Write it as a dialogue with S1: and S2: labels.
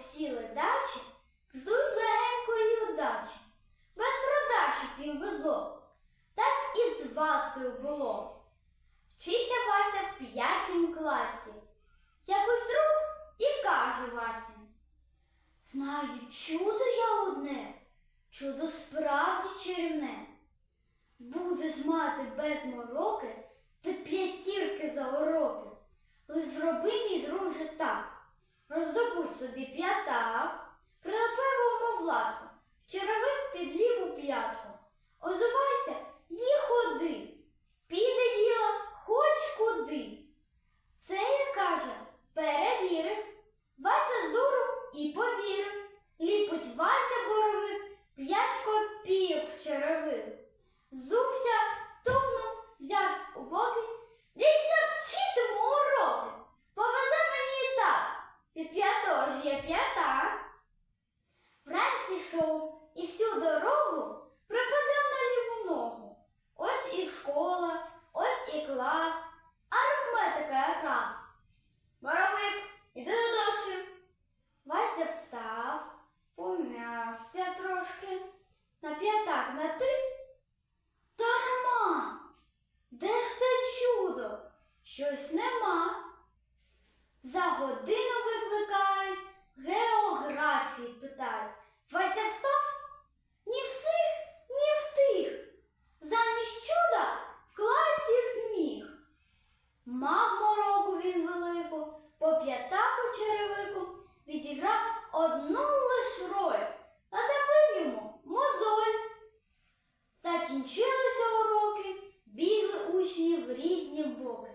S1: сіли дачі, ждуть легенької удачі, без родачів їм везло, так і з Васою було. Вчиться Вася в п'ятім класі, якось друг і каже Васі. Знаю, чудо я одне, чудо справді чарівне. Будеш мати без мороки та п'ятірки за уроки, лиш зроби, мій друже, так. Роздобудь собі п'ятак, йшов і всю дорогу припадав на ліву ногу. Ось і школа, ось і клас, арифметика якраз. Боровик, іди до дошки. Вася встав, пом'явся трошки, на п'ятак натис. одну лиш роль, надавив йому мозоль. Закінчилися уроки, бігли учні в різні боки.